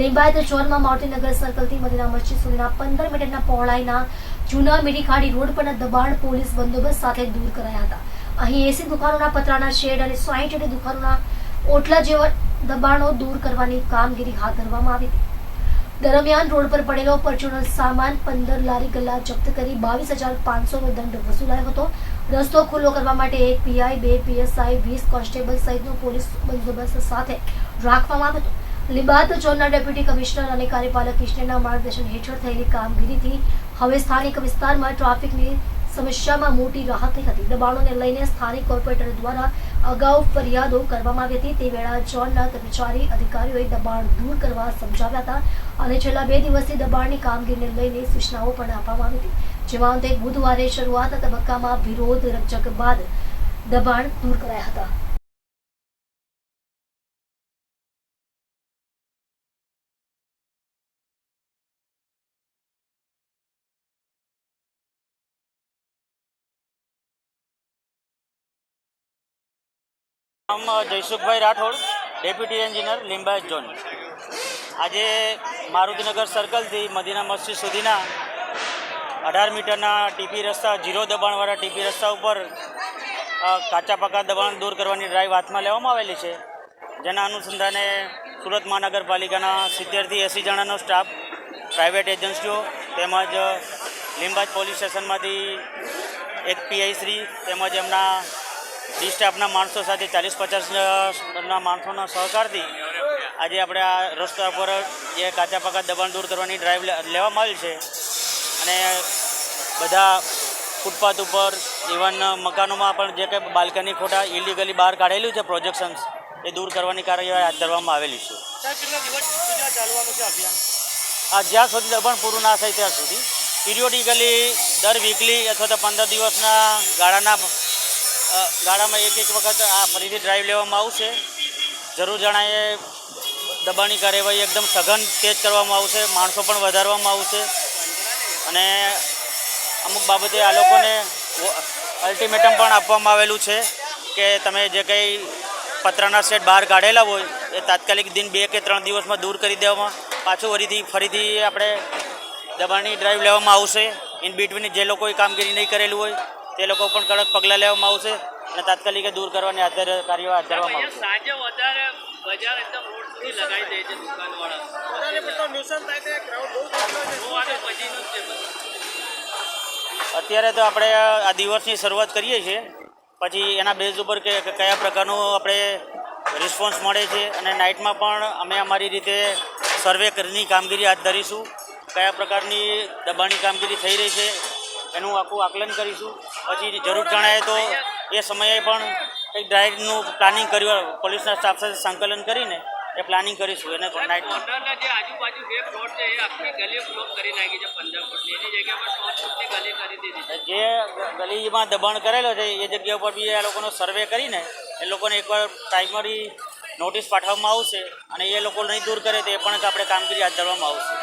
લિંબાયત ઝોનમાં મારુતિનગર સર્કલથી મદીના મસ્જિદ સુધીના પંદર મીટરના પહોળાઈના જૂના મીઠીખાડી રોડ પરના દબાણ પોલીસ બંદોબસ્ત સાથે દૂર કરાયા હતા. અહીં એસી દુકાનોના પતરાના શેડ અને સાઈઠ જેટલી દુકાનોના ઓટલા જેવા દબાણો દૂર કરવાની કામગીરી હાથ ધરવામાં આવી હતી. દરમિયાન રોડ પર પડેલો પરચુનો સામાન પંદર લારી ગલ્લા જપ્ત કરી બાવીસ હજાર પાંચસોનો દંડ વસૂલાયો હતો. રસ્તો ખુલ્લો કરવા માટે એક પીઆઈ, બે પીએસઆઈ, વીસ કોન્સ્ટેબલ સહિતનો પોલીસ બંદોબસ્ત સાથે રાખવામાં આવ્યો હતો. લિબાદ ઝોનના ડેપ્યુટી કમિશનર અને કાર્યપાલક ઇજનેરના માર્ગદર્શન હેઠળ થયેલી કામગીરીથી હવે સ્થાનિક વિસ્તારમાં ટ્રાફિકની સમસ્યામાં મોટી રાહત થઈ હતી. દબાણોને લઈને સ્થાનિક કોર્પોરેટર દ્વારા અગાઉ ફરિયાદો કરવામાં આવી હતી. તે વેળા ઝોનના કર્મચારી અધિકારીઓએ દબાણ દૂર કરવા સમજાવ્યા હતા અને છેલ્લા બે દિવસથી દબાણની કામગીરીને લઈને સૂચનાઓ પણ આપવામાં આવી હતી. જેમાં અંતે બુધવારે શરૂઆતના તબક્કામાં વિરોધ રકઝક બાદ દબાણ દૂર કરાયા હતા. નામ Jaysukhbhai Rathod, deputy engineer, Limbayat zone. આજે મારુતિનગર સર્કલથી મદીના મસ્જિદ સુધીના અઢાર મીટરના ટીપી રસ્તા, જીરો દબાણવાળા ટીપી રસ્તા ઉપર કાચા પાકા દબાણ દૂર કરવાની ડ્રાઈવ હાથમાં લેવામાં આવેલી છે. જેના અનુસંધાને સુરત મહાનગરપાલિકાના સિત્તેરથી એંસી જણાનો સ્ટાફ પ્રાઇવેટ એજન્સીઓ તેમજ લીંબાજ પોલીસ સ્ટેશનમાંથી એક પીઆઈ શ્રી તેમજ એમના ડી સ્ટાફના માણસો સાથે ચાલીસ પચાસના માણસોના સહકારથી આજે આપણે આ રસ્તા પર જે કાચા પાકા દબાણ દૂર કરવાની ડ્રાઈવ લેવામાં આવી છે. અને બધા ફૂટપાથ ઉપર ઇવન મકાનોમાં પણ જે કંઈ બાલ્કની ખોટા ઇલીગલી બહાર કાઢેલું છે પ્રોજેક્શન્સ એ દૂર કરવાની કાર્યવાહી હાથ ધરવામાં આવેલી છે. આ જ્યાં સુધી દબાણ પૂરું ના થાય ત્યાં સુધી. પિરિયોડિકલી દર વીકલી અથવા તો પંદર દિવસના ગાળાના ગાળામાં એક એક વખત આ ફરીથી ડ્રાઈવ લેવામાં આવશે. જરૂર જણાએ દબાણની કાર્યવાહી એકદમ સઘન તેજ કરવામાં આવશે, માણસો પણ વધારવામાં આવશે. અને અમુક બાબતે આ લોકોને અલ્ટિમેટમ પણ આપવામાં આવેલું છે કે તમે જે કંઈ પતરાના સેટ બહાર કાઢેલા હોય, એ તાત્કાલિક દિન બે કે ત્રણ દિવસમાં દૂર કરી દેવામાં, પાછું ફરીથી ફરીથી આપણે દબાણની ડ્રાઈવ લેવામાં આવશે. ઇન બિટવીન જે લોકોએ કામગીરી નહીં કરેલું હોય તે લોકો પણ કડક પગલાં લેવામાં આવશે અને તાત્કાલિક દૂર કરવાની હાથ કાર્યવાહી હાથ ધરવામાં આવશે. સાંજે વધારે બજાર એકદમ રોડ સુધી લગાવી દે છે દુકાનવાળા. અત્યારે તો આપણે આ દિવસની શરૂઆત કરીએ છીએ પછી એના બેઝ ઉપર કે કે કયા પ્રકારનું આપણે રિસ્પોન્સ મળે છે અને નાઇટમાં પણ અમે અમારી રીતે સર્વે કરીને કામગીરી હાથ ધરીશું કયા પ્રકારની દબાણની કામગીરી થઈ રહી છે એનું આખું આકલન કરીશું. પછી જરૂર જણાય તો એ સમયે પણ કંઈક ડ્રાઇવનું પ્લાનિંગ કર્યું પોલીસના સ્ટાફ સાથે સંકલન કરીને એ પ્લાનિંગ કરીશું. એને મોટરના જે આજુબાજુ બે પ્લોટ છે એ આખી ગલી બ્લોક કરી નાખી છે પંદર ફૂટની એની જગ્યા પર સો ફૂટની ગલી કરી દીધી જે ગલીમાં દબાણ કરેલો છે એ જગ્યા ઉપર બી એ લોકોનો સર્વે કરીને એ લોકોને એકવાર પ્રાઇમરી નોટિસ પાઠવવામાં આવશે અને એ લોકો નહીં દૂર કરે તો એ પણ આપણે કામગીરી હાથ ધરવામાં આવશે.